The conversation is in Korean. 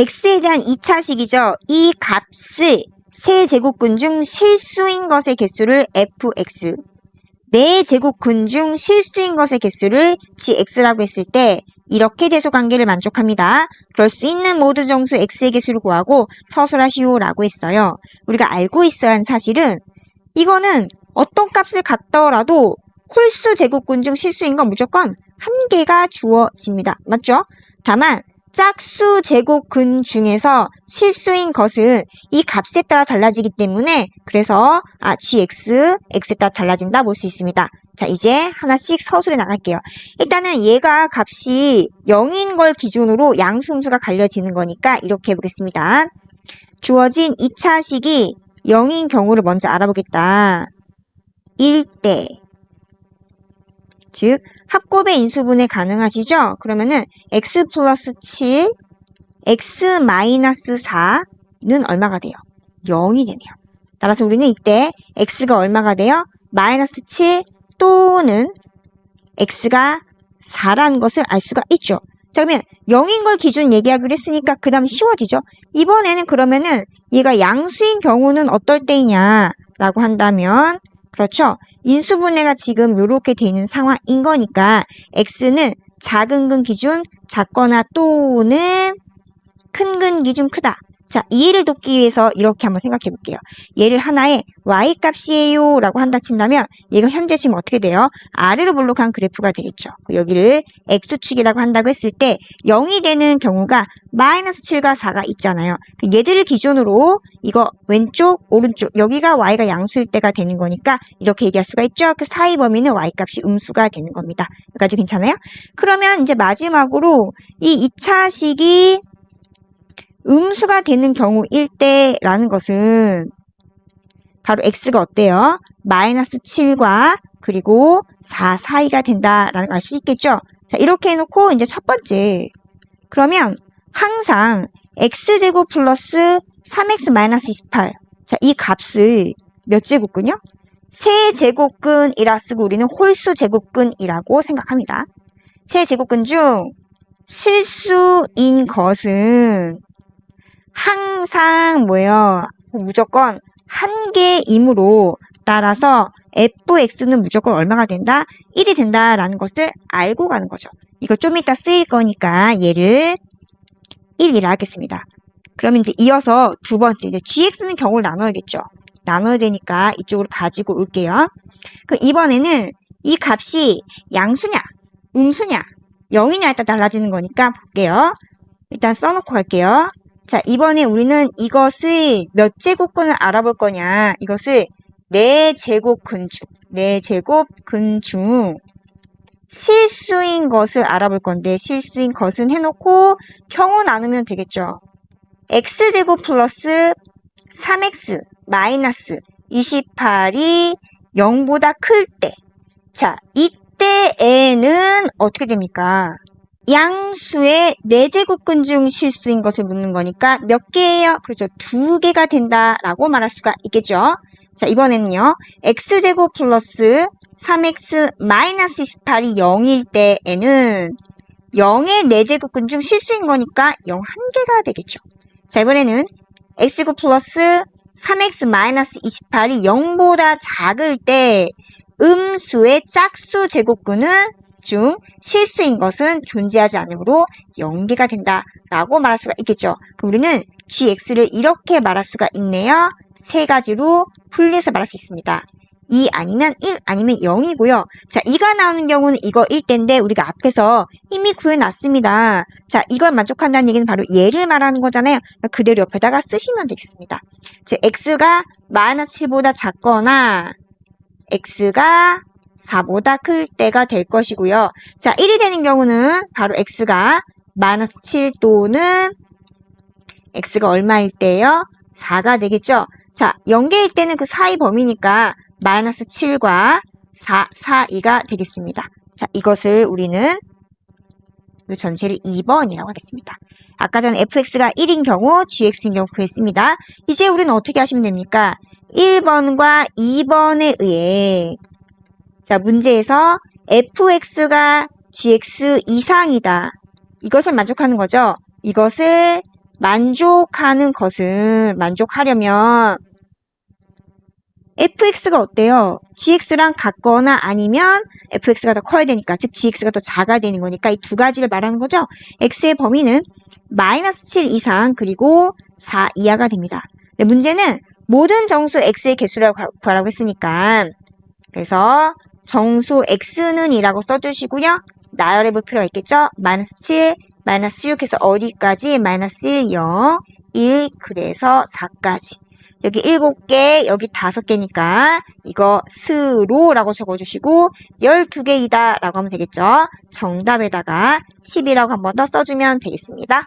x에 대한 2차식이죠. 이 값을 세 제곱근 중 실수인 것의 개수를 fx, 네 제곱근 중 실수인 것의 개수를 gx라고 했을 때 이렇게 대소 관계를 만족합니다. 그럴 수 있는 모두 정수 x의 개수를 구하고 서술하시오라고 했어요. 우리가 알고 있어야 하는 사실은 이거는 어떤 값을 갖더라도 홀수 제곱근 중 실수인 건 무조건 한 개가 주어집니다. 맞죠? 다만 짝수 제곱근 중에서 실수인 것은 이 값에 따라 달라지기 때문에 그래서 아 gx, x에 따라 달라진다 볼 수 있습니다. 자 이제 하나씩 서술해 나갈게요. 일단은 얘가 값이 0인 걸 기준으로 양수음수가 갈려지는 거니까 이렇게 해보겠습니다. 주어진 2차식이 0인 경우를 먼저 알아보겠다. 1대 즉 합곱의 인수분해 가능하시죠? 그러면은 x 플러스 7, x 마이너스 4는 얼마가 돼요? 0이 되네요. 따라서 우리는 이때 x가 얼마가 돼요? 마이너스 7 또는 x가 4라는 것을 알 수가 있죠. 자 그러면 0인 걸 기준 얘기하기로 했으니까 그 다음 쉬워지죠. 이번에는 그러면은 얘가 양수인 경우는 어떨 때이냐 라고 한다면 그렇죠. 인수분해가 지금 이렇게 되는 상황인 거니까 x는 작은 근 기준 작거나 또는 큰 근 기준 크다. 자, 이해를 돕기 위해서 이렇게 한번 생각해 볼게요. 얘를 하나의 y 값이에요 라고 한다 친다면 얘가 현재 지금 어떻게 돼요? 아래로 볼록한 그래프가 되겠죠. 여기를 x축이라고 한다고 했을 때 0이 되는 경우가 마이너스 7과 4가 있잖아요. 그 얘들을 기준으로 이거 왼쪽, 오른쪽 여기가 y가 양수일 때가 되는 거니까 이렇게 얘기할 수가 있죠. 그 사이 범위는 y 값이 음수가 되는 겁니다. 여기까지 괜찮아요? 그러면 이제 마지막으로 이 2차식이 음수가 되는 경우일 때라는 것은 바로 x가 어때요? 마이너스 7과 그리고 4 사이가 된다라는 걸 알 수 있겠죠? 자, 이렇게 해놓고 이제 첫 번째. 그러면 항상 x제곱 플러스 3x 마이너스 28. 자, 이 값을 몇 제곱근요? 세 제곱근이라 쓰고 우리는 홀수 제곱근이라고 생각합니다. 세 제곱근 중 실수인 것은 항상 뭐예요? 무조건 한 개이므로 따라서 fx는 무조건 얼마가 된다? 1이 된다라는 것을 알고 가는 거죠. 이거 좀 이따 쓰일 거니까 얘를 1이라 하겠습니다. 그러면 이제 이어서 두 번째 이제 gx는 경우를 나눠야겠죠. 나눠야 되니까 이쪽으로 가지고 올게요. 그 이번에는 이 값이 양수냐, 음수냐, 0이냐에 따라 달라지는 거니까 볼게요. 일단 써놓고 갈게요. 자, 이번에 우리는 이것을 몇 제곱근을 알아볼 거냐. 이것을 네 제곱근 중, 네 제곱근 중 실수인 것을 알아볼 건데 실수인 것은 해놓고 경우 나누면 되겠죠. x제곱 플러스 3x 마이너스 28이 0보다 클 때. 자, 이때에는 어떻게 됩니까? 양수의 4제곱근 중 실수인 것을 묻는 거니까 몇 개예요? 그렇죠. 두 개가 된다라고 말할 수가 있겠죠. 자, 이번에는요. x제곱 플러스 3x 마이너스 28이 0일 때에는 0의 4제곱근 중 실수인 거니까 0 한 개가 되겠죠. 자, 이번에는 x제곱 플러스 3x 마이너스 28이 0보다 작을 때 음수의 짝수 제곱근은 중 실수인 것은 존재하지 않으므로 연계가 된다라고 말할 수가 있겠죠. 그럼 우리는 gx를 이렇게 말할 수가 있네요. 세 가지로 분리해서 말할 수 있습니다. 2 아니면 1 아니면 0이고요. 자, 2가 나오는 경우는 이거 1대인데 우리가 앞에서 이미 구해놨습니다. 자, 이걸 만족한다는 얘기는 바로 얘를 말하는 거잖아요. 그대로 옆에다가 쓰시면 되겠습니다. 즉, x가 마이너스 7보다 작거나 x가 4보다 클 때가 될 것이고요. 자, 1이 되는 경우는 바로 x가 마이너스 7 또는 x가 얼마일 때요? 4가 되겠죠? 자, 0개일 때는 그 사이 범위니까 마이너스 7과 4, 4, 2가 되겠습니다. 자, 이것을 우리는 이 전체를 2번이라고 하겠습니다. 아까 전 fx가 1인 경우, gx인 경우 구했습니다. 이제 우리는 어떻게 하시면 됩니까? 1번과 2번에 의해 자, 문제에서 fx가 gx 이상이다. 이것을 만족하는 거죠. 이것을 만족하는 것은 만족하려면 fx가 어때요? gx랑 같거나 아니면 fx가 더 커야 되니까 즉 gx가 더 작아야 되는 거니까 이 두 가지를 말하는 거죠. x의 범위는 마이너스 7 이상 그리고 4 이하가 됩니다. 문제는 모든 정수 x의 개수를 구- 구하라고 했으니까 그래서 정수 x는 이라고 써주시고요. 나열해 볼 필요가 있겠죠? 마이너스 7, 마이너스 6 해서 어디까지? 마이너스 1, 0, 1, 그래서 4까지. 여기 7개, 여기 5개니까 이거 스로라고 적어주시고 12개이다 라고 하면 되겠죠? 정답에다가 10이라고 한 번 더 써주면 되겠습니다.